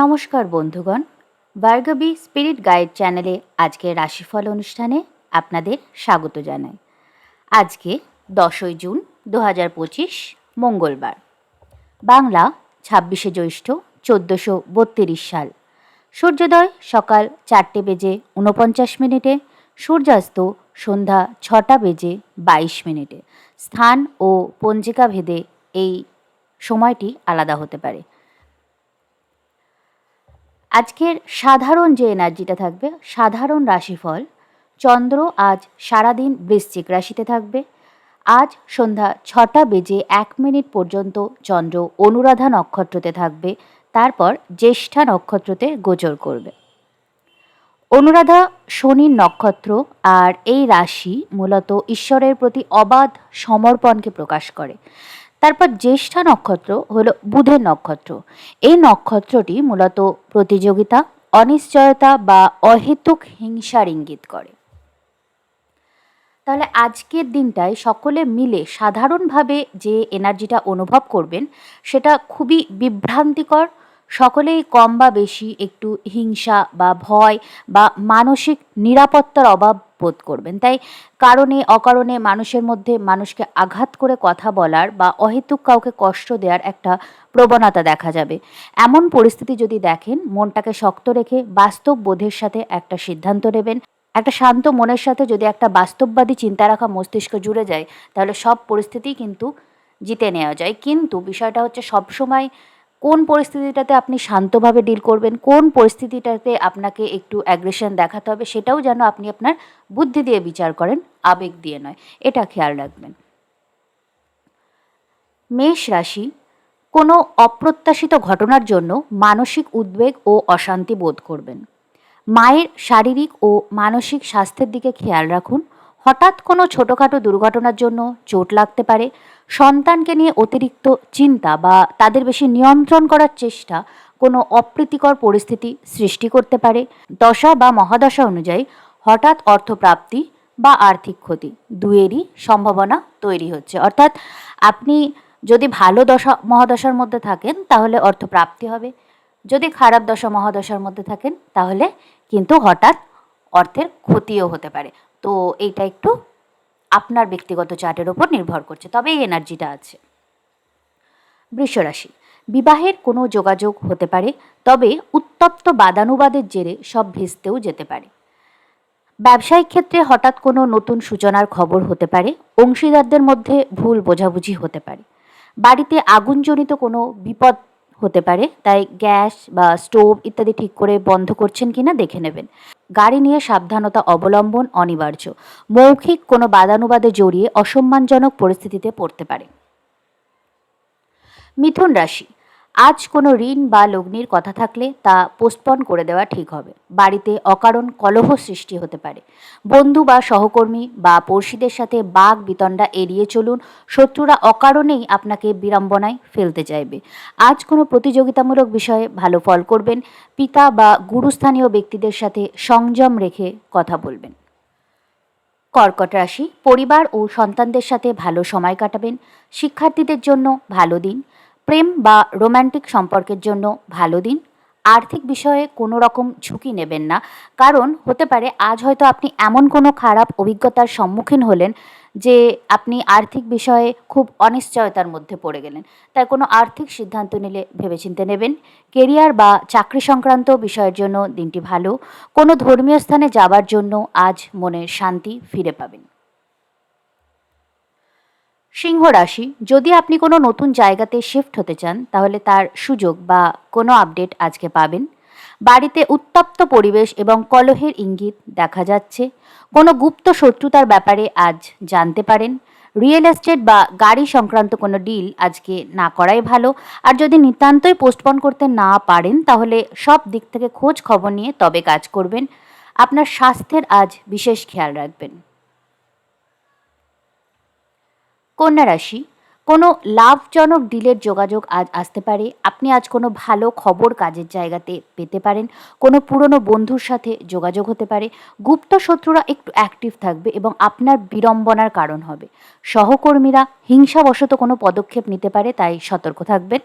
নমস্কার বন্ধুগণ, Bhargavi spirit guide চ্যানেলে আজকে রাশিফল অনুষ্ঠানে আপনাদের স্বাগত জানাই। আজকে দশই জুন দু হাজার পঁচিশ, মঙ্গলবার। বাংলা ছাব্বিশে জ্যৈষ্ঠ চোদ্দোশো বত্রিশ সাল। সূর্যোদয় সকাল চারটে বেজে ঊনপঞ্চাশ মিনিটে, সূর্যাস্ত সন্ধ্যা ছটা বেজে বাইশ মিনিটে। স্থান ও পঞ্জিকা ভেদে এই সময়টি আলাদা হতে পারে। আজকের সাধারণ যে এনার্জিটা থাকবে, সাধারণ রাশিফল, চন্দ্র আজ সারাদিন বৃশ্চিক রাশিতে থাকবে। আজ সন্ধ্যা ছটা বেজে এক মিনিট পর্যন্ত চন্দ্র অনুরাধা নক্ষত্রতে থাকবে, তারপর জ্যেষ্ঠা নক্ষত্রতে গোচর করবে। অনুরাধা শনির নক্ষত্র আর এই রাশি মূলত ঈশ্বরের প্রতি অবাধ সমর্পণকে প্রকাশ করে। তারপর জ্যেষ্ঠা নক্ষত্র হল বুধের নক্ষত্র। এই নক্ষত্রটি মূলত প্রতিযোগিতা, অনিশ্চয়তা বা অহেতুক হিংসার ইঙ্গিত করে। তাহলে আজকের দিনটায় সকলে মিলে সাধারণভাবে যে এনার্জিটা অনুভব করবেন, সেটা খুবই বিভ্রান্তিকর সকলেই কম বা বেশি একটু হিংসা বা ভয় বা মানসিক নিরাপত্তার অভাব বোধ করবেন। তাই কারণে, অকারণে মানুষের মধ্যে মানুষকে আঘাত করে কথা বলার বা অহেতুক কাউকে কষ্ট দেওয়ার একটা প্রবণতা দেখা যাবে। এমন পরিস্থিতি যদি দেখেন, মনটাকে শক্ত রেখে বাস্তব বোধের সাথে একটা সিদ্ধান্ত নেবেন। একটা শান্ত মনের সাথে যদি একটা বাস্তববাদী চিন্তা রাখা মস্তিষ্ক জুড়ে যায়, তাহলে সব পরিস্থিতি কিন্তু জিতে নেওয়া যায়। কিন্তু বিষয়টা হচ্ছে সবসময় কোন পরিস্থিতিটাতে আপনি শান্তভাবে ডিল করবেন, কোন পরিস্থিতিটাতে আপনাকে একটু অ্যাগ্রেশন দেখাতে হবে সেটাও যেন আপনি আপনার বুদ্ধি দিয়ে বিচার করেন, আবেগ দিয়ে নয়। এটা খেয়াল রাখবেন। মেষ রাশি, কোনো অপ্রত্যাশিত ঘটনার জন্য মানসিক উদ্বেগ ও অশান্তি বোধ করবেন। মায়ের শারীরিক ও মানসিক স্বাস্থ্যের দিকে খেয়াল রাখুন। হঠাৎ কোনো ছোটোখাটো দুর্ঘটনার জন্য চোট লাগতে পারে, সন্তানকে নিয়ে অতিরিক্ত চিন্তা বা তাদের বেশি নিয়ন্ত্রণ করার চেষ্টা কোনো অপ্রীতিকর পরিস্থিতি সৃষ্টি করতে পারে, দশা বা মহাদশা অনুযায়ী হঠাৎ অর্থপ্রাপ্তি বা আর্থিক ক্ষতি দুয়েরই সম্ভাবনা তৈরি হচ্ছে। অর্থাৎ আপনি যদি ভালো দশা, মহাদশার মধ্যে থাকেন তাহলে অর্থপ্রাপ্তি হবে, যদি খারাপ দশা, মহাদশার মধ্যে থাকেন তাহলে কিন্তু হঠাৎ অর্থের ক্ষতিও হতে পারে। তো এইটা একটু আপনার ব্যক্তিগত চার্টের ওপর নির্ভর করছে, তবে এই এনার্জিটা আছে। বৃষরাশি বিবাহের কোনো যোগাযোগ হতে পারে, তবে উত্তপ্ত বাদানুবাদের জেরে সব ভেস্তেও যেতে পারে। ব্যবসায়িক ক্ষেত্রে হঠাৎ কোনো নতুন সূচনার খবর হতে পারে, অংশীদারদের মধ্যে ভুল বোঝাবুঝি হতে পারে। বাড়িতে আগুনজনিত কোনো বিপদ হতে পারে, তাই গ্যাস বা স্টোভ ইত্যাদি ঠিক করে বন্ধ করছেন কিনা দেখে নেবেন। গাড়ি নিয়ে সাবধানতা অবলম্বন অনিবার্য। মৌখিক কোনো বাদানুবাদে জড়িয়ে অসম্মানজনক পরিস্থিতিতে পড়তে পারে। মিথুন রাশি। আজ কোনো ঋণ বা লগ্নির কথা থাকলে তা পোস্টপন করে দেওয়া ঠিক হবে। বাড়িতে অকারণ কলহ সৃষ্টি হতে পারে। বন্ধু বা সহকর্মী বা পড়শিদের সাথে বাঘ বিতণ্ডা এড়িয়ে চলুন, শত্রুরা অকারণেই আপনাকে বিড়ম্বনায় ফেলতে চাইবে। আজ কোনো প্রতিযোগিতামূলক বিষয়ে ভালো ফল করবেন, পিতা বা গুরুস্থানীয় ব্যক্তিদের সাথে সংযম রেখে কথা বলবেন। কর্কট রাশি, পরিবার ও সন্তানদের সাথে ভালো সময় কাটাবেন। শিক্ষার্থীদের জন্য ভালো দিন। প্রেম বা রোম্যান্টিক সম্পর্কের জন্য ভালো দিন। আর্থিক বিষয়ে কোনো রকম ঝুঁকি নেবেন না। কারণ হতে পারে আজ হয়তো আপনি এমন কোনো খারাপ অভিজ্ঞতার সম্মুখীন হলেন যে আপনি আর্থিক বিষয়ে খুব অনিশ্চয়তার মধ্যে পড়ে গেলেন। তাই কোনো আর্থিক সিদ্ধান্ত নিলে ভেবেচিন্তে নেবেন। কেরিয়ার বা চাকরি সংক্রান্ত বিষয়ের জন্য দিনটি ভালো। কোনো ধর্মীয় স্থানে যাবার জন্য আজ মনের শান্তি ফিরে পাবেন। সিংহ রাশি, যদি আপনি কোনো নতুন জায়গাতে শিফট হতে চান, তাহলে তার সুযোগ বা কোনো আপডেট আজকে পাবেন। বাড়িতে উত্তপ্ত পরিবেশ এবং কলহের ইঙ্গিত দেখা যাচ্ছে। কোনো গুপ্ত শত্রুতার ব্যাপারে আজ জানতে পারেন। রিয়েল এস্টেট বা গাড়ি সংক্রান্ত কোনো ডিল আজকে না করাই ভালো। আর যদি নিতান্তই পোস্টপন করতে না পারেন, তাহলে সব দিক থেকে খোঁজ খবর নিয়ে তবে কাজ করবেন। আপনার স্বাস্থ্যের আজ বিশেষ খেয়াল রাখবেন। কন্যা রাশি, কোনো লাভজনক ডিলের যোগাযোগ আজ আসতে পারে। আপনি আজ কোনো ভালো খবর কাজের জায়গাতে পেতে পারেন। কোনো পুরনো বন্ধুর সাথে যোগাযোগ হতে পারে। গুপ্ত শত্রুরা একটু অ্যাক্টিভ থাকবে এবং আপনার বিড়ম্বনার কারণ হবে। সহকর্মীরা হিংসাবশত কোনো পদক্ষেপ নিতে পারে, তাই সতর্ক থাকবেন।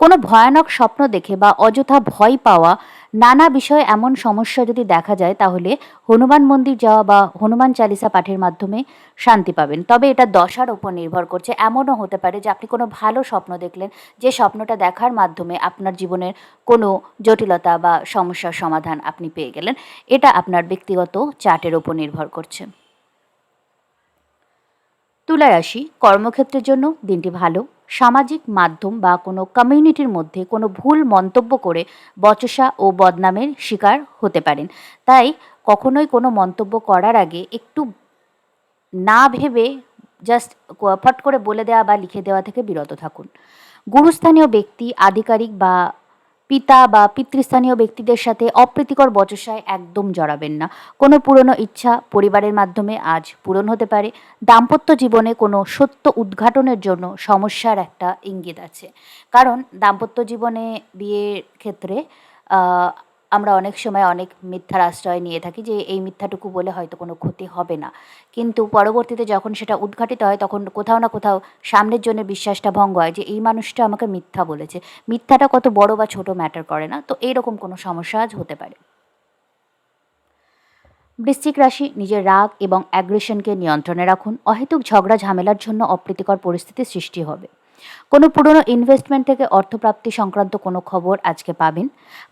কোনো ভয়ানক স্বপ্ন দেখে বা অযথা ভয় পাওয়া নানা বিষয়ে এমন সমস্যা যদি দেখা যায়, তাহলে হনুমান মন্দির যাওয়া বা হনুমান চালিসা পাঠের মাধ্যমে শান্তি পাবেন। তবে এটা দশার ওপর নির্ভর করছে। এমনও হতে পারে যে আপনি কোনো ভালো স্বপ্ন দেখলেন, যে স্বপ্নটা দেখার মাধ্যমে আপনার জীবনের কোনো জটিলতা বা সমস্যার সমাধান আপনি পেয়ে গেলেন। এটা আপনার ব্যক্তিগত চার্টের ওপর নির্ভর করছে। তুলা রাশি কর্মক্ষেত্রের জন্য দিনটি ভালো। সামাজিক মাধ্যম বা কোনো কমিউনিটির মধ্যে কোনো ভুল মন্তব্য করে বচসা ও বদনামের শিকার হতে পারেন। তাই কখনোই কোনো মন্তব্য করার আগে একটু না ভেবে জাস্ট ফট করে বলে দেওয়া বা লিখে দেওয়া থেকে বিরত থাকুন। গুরুস্থানীয় ব্যক্তি, আধিকারিক বা পিতা বা পিতৃস্থানীয় ব্যক্তিদের সাথে অপ্রীতিকর বচসায় একদম জড়াবেন না। কোনো পুরনো ইচ্ছা পরিবারের মাধ্যমে আজ পূরণ হতে পারে। দাম্পত্য জীবনে কোনো সত্য উদ্ঘাটনের জন্য সমস্যার একটা ইঙ্গিত আছে। কারণ দাম্পত্য জীবনে বিয়ের ক্ষেত্রে আমরা অনেক সময় অনেক মিথ্যার আশ্রয় নিয়ে থাকি যে এই মিথ্যাটুকু বলে হয়তো কোনো ক্ষতি হবে না। কিন্তু পরবর্তীতে যখন সেটা উদ্ঘাটিত হয়, তখন কোথাও না কোথাও সামনের জনের বিশ্বাসটা ভঙ্গ হয় যে এই মানুষটা আমাকে মিথ্যা বলেছে। মিথ্যাটা কত বড় বা ছোট ম্যাটার করে না। তো এইরকম কোনো সমস্যা আজ হতে পারে। বৃশ্চিক রাশি, নিজের রাগ এবং অ্যাগ্রেশনকে নিয়ন্ত্রণে রাখুন। অহেতুক ঝগড়া ঝামেলার জন্য অপ্রীতিকর পরিস্থিতির সৃষ্টি হবে। কোনো পুরনো ইনভেস্টমেন্ট থেকে অর্থপ্রাপ্তি সংক্রান্ত কোনো খবর আজকে পাবেন।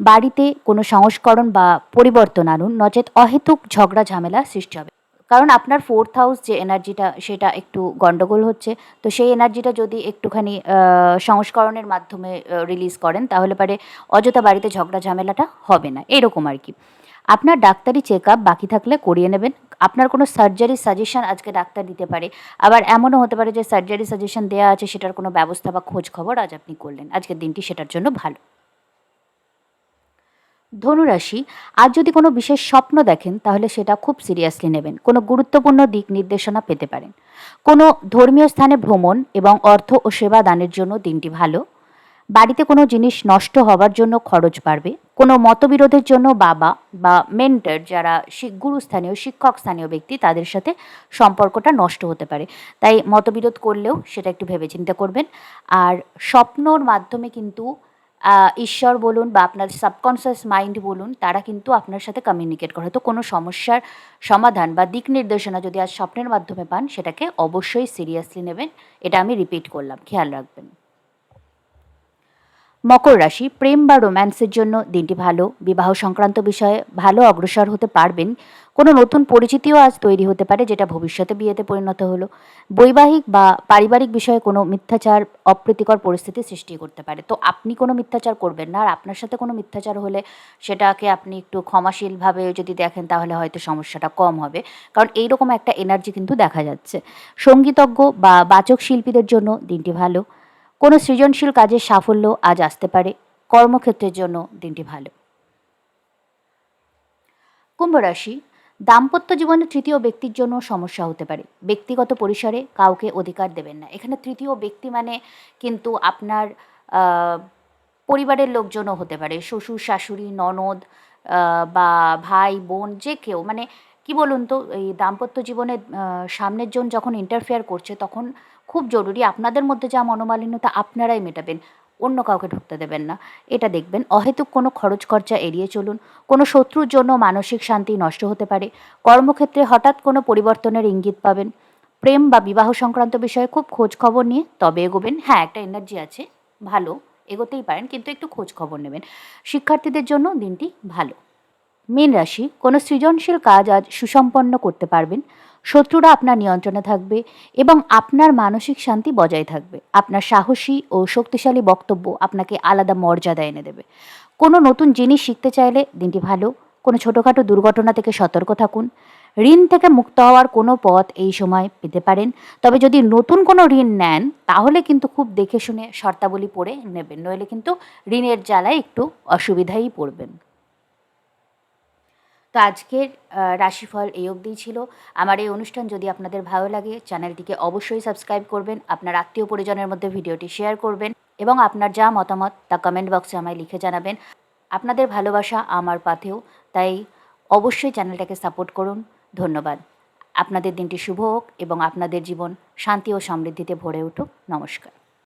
বাড়িতে কোনো সংস্করণ বা পরিবর্তন আনুন, নচেত অহেতুক ঝগড়া ঝামেলা সৃষ্টি হবে। কারণ আপনার ফোর্থ হাউস যে এনার্জিটা সেটা একটু গন্ডগোল হচ্ছে। তো সেই এনার্জিটা যদি একটুখানি সংস্করণের মাধ্যমে রিলিজ করেন, তাহলে পারে অযথা বাড়িতে ঝগড়া ঝামেলাটা হবে না। এরকম আর কি। আপনার ডাক্তারি চেক বাকি থাকলে করিয়ে নেবেন। আপনার কোনো সার্জারি সাজেশন আজকে ডাক্তার দিতে পারে। আবার এমনও হতে পারে যে সার্জারি সাজেশন দেওয়া আছে, সেটার কোনো ব্যবস্থা বা খোঁজ খবর আজ আপনি করলেন। আজকের দিনটি সেটার জন্য ভালো। ধনুরাশি, আজ যদি কোনো বিশেষ স্বপ্ন দেখেন, তাহলে সেটা খুব সিরিয়াসলি নেবেন। কোনো গুরুত্বপূর্ণ দিক নির্দেশনা পেতে পারেন। কোনো ধর্মীয় স্থানে ভ্রমণ এবং অর্থ ও সেবা দানের জন্য দিনটি ভালো। বাড়িতে কোনো জিনিস নষ্ট হওয়ার জন্য খরচ বাড়বে। কোনো মতবিরোধের জন্য বাবা বা মেন্টর যারা গুরুস্থানীয় শিক্ষক স্থানীয় ব্যক্তি, তাদের সাথে সম্পর্কটা নষ্ট হতে পারে। তাই মতবিরোধ করলেও সেটা একটু ভেবে চিন্তা করবেন। আর স্বপ্নর মাধ্যমে কিন্তু ঈশ্বর বলুন বা আপনার সাবকনসিয়াস মাইন্ড বলুন, তারা কিন্তু আপনার সাথে কমিউনিকেট করে। তো কোনো সমস্যার সমাধান বা দিক নির্দেশনা যদি আজ স্বপ্নের মাধ্যমে পান, সেটাকে অবশ্যই সিরিয়াসলি নেবেন। এটা আমি রিপিট করলাম। খেয়াল রাখবেন। মকর রাশি, প্রেম বা রোম্যান্সের জন্য দিনটি ভালো। বিবাহ সংক্রান্ত বিষয়ে ভালো অগ্রসর হতে পারবেন। কোনো নতুন পরিচিতিও আজ তৈরি হতে পারে, যেটা ভবিষ্যতে বিয়েতে পরিণত হলো। বৈবাহিক বা পারিবারিক বিষয়ে কোনো মিথ্যাচার, অপ্রীতিকর পরিস্থিতি সৃষ্টি করতে পারে। তো আপনি কোনো মিথ্যাচার করবেন না, আর আপনার সাথে কোনো মিথ্যাচার হলে সেটাকে আপনি একটু ক্ষমাশীলভাবে যদি দেখেন, তাহলে হয়তো সমস্যাটা কম হবে। কারণ এইরকম একটা এনার্জি কিন্তু দেখা যাচ্ছে। সঙ্গীতজ্ঞ বা বাচক শিল্পীদের জন্য দিনটি ভালো। কোনো সৃজনশীল কাজের সাফল্য আজ আসতে পারে। কর্মক্ষেত্রের জন্য দিনটি ভালো। কুম্ভ রাশি, দাম্পত্য জীবনে তৃতীয় ব্যক্তির জন্য সমস্যা হতে পারে। ব্যক্তিগত পরিসরে কাউকে অধিকার দেবেন না। এখানে তৃতীয় ব্যক্তি মানে কিন্তু আপনার পরিবারের লোকজনও হতে পারে। শ্বশুর, শাশুড়ি, ননদ বা ভাই, বোন, যে কেউ। মানে কি বলুন তো, এই দাম্পত্য জীবনে সামনের জন যখন ইন্টারফেয়ার করছে, তখন খুব জরুরি। আপনাদের মধ্যে যা মনোমালিন্যতা, আপনারাই মেটাবেন। অন্য কাউকে ঢুকতে দেবেন না। এটা দেখবেন। অহেতুক কোনো খরচ খরচা এড়িয়ে চলুন। কোনো শত্রুর জন্য মানসিক শান্তি নষ্ট হতে পারে। কর্মক্ষেত্রে হঠাৎ কোনো পরিবর্তনের ইঙ্গিত পাবেন। প্রেম বা বিবাহ সংক্রান্ত বিষয়ে খুব খোঁজ খবর নিয়ে তবে এগোবেন। হ্যাঁ একটা এনার্জি আছে। ভালো। এগোতেই পারেন, কিন্তু একটু খোঁজ খবর নেবেন। শিক্ষার্থীদের জন্য দিনটি ভালো। মীন রাশি, কোনো সৃজনশীল কাজ আজ সুসম্পন্ন করতে পারবেন। শত্রুরা আপনার নিয়ন্ত্রণে থাকবে এবং আপনার মানসিক শান্তি বজায় থাকবে। আপনার সাহসী ও শক্তিশালী বক্তব্য আপনাকে আলাদা মর্যাদা এনে দেবে। কোনো নতুন জিনিস শিখতে চাইলে দিনটি ভালো, কোনো ছোটোখাটো দুর্ঘটনা থেকে সতর্ক থাকুন। ঋণ থেকে মুক্ত হওয়ার কোনো পথ এই সময় পেতে পারেন, তবে যদি নতুন কোনো ঋণ নেন, তাহলে কিন্তু খুব দেখে শুনে শর্তাবলী পড়ে নেবেন, নইলে কিন্তু ঋণের জ্বালায় একটু অসুবিধাই পড়বেন। তো আজকের রাশিফল এই অবধিই ছিল। আমার এই অনুষ্ঠান যদি আপনাদের ভালো লাগে, চ্যানেলটিকে অবশ্যই সাবস্ক্রাইব করবেন, আপনার আত্মীয় পরিজনের মধ্যে ভিডিওটি শেয়ার করবেন এবং আপনার যা মতামত তা কমেন্ট বক্সে আমায় লিখে জানাবেন। আপনাদের ভালোবাসা আমার পাথেও, তাই অবশ্যই চ্যানেলটাকে সাপোর্ট করুন। ধন্যবাদ। আপনাদের দিনটি শুভ হোক এবং আপনাদের জীবন শান্তি ও সমৃদ্ধিতে ভরে উঠুক। নমস্কার।